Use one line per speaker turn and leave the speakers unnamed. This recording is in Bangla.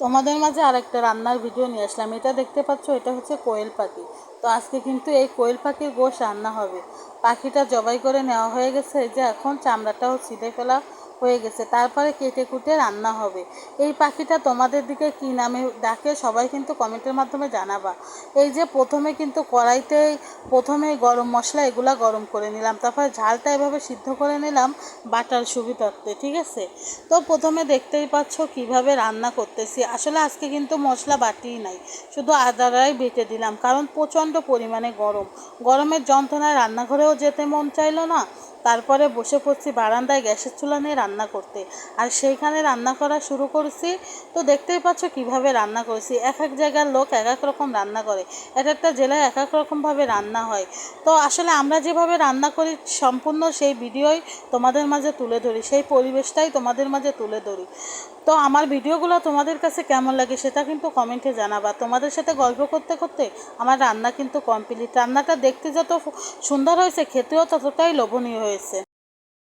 তোমাদের মাঝে আরেকটা রান্নার ভিডিও নিয়ে আসলাম। এটা দেখতে পাচ্ছ, এটা হচ্ছে কোয়েল পাখি। তো আজকে কিন্তু এই কোয়েল পাখির গোশ রান্না হবে। পাখিটা জবাই করে নেওয়া হয়ে গেছে যে এখন চামড়াটাও ছিঁড়ে ফেলা হয়ে গেছে, তারপরে কেটে কুটে রান্না হবে। এই পাখিটা তোমাদের দিকে কি নামে ডাকে সবাই কিন্তু কমেন্টের মাধ্যমে জানাবা। এই যে প্রথমে কিন্তু কড়াইতে, প্রথমে গরম মশলা এগুলা গরম করে নিলাম, তারপরে ঝালটা এভাবে সিদ্ধ করে নিলাম বাটার সুবিধার্থে, ঠিক আছে? তো প্রথমে দেখতেই পাচ্ছ কীভাবে রান্না করতেছি। আসলে আজকে কিন্তু মশলা বাটিই নাই, শুধু আদারাই বেটে দিলাম, কারণ প্রচণ্ড পরিমাণে গরম। গরমের যন্ত্রণায় রান্নাঘরেও যেতে মন চাইলো না তারপরে বসে পড়ছি বারান্দায় গ্যাসের চুলা নিয়ে রান্না করতে। আর সেইখানে রান্না করা শুরু করছি। তো দেখতেই পাচ্ছ কীভাবে রান্না করেছি। এক এক জায়গার লোক এক এক রকম রান্না করে। এক একটা জেলায় এক এক রকমভাবে রান্না হয়। তো আসলে আমরা যেভাবে রান্না করি সম্পূর্ণ সেই ভিডিওই তোমাদের মাঝে তুলে ধরি। সেই পরিবেশটাই তোমাদের মাঝে তুলে ধরি। তো আমার ভিডিওগুলো তোমাদের কাছে কেমন লাগে সেটা কিন্তু কমেন্টে জানাবা। তোমাদের সাথে গল্প করতে করতে আমার রান্না কিন্তু কমপ্লিট রান্নাটা দেখতে যত সুন্দর হয়েছে, খেতেও ততটাই লোভনীয় হয়েছে।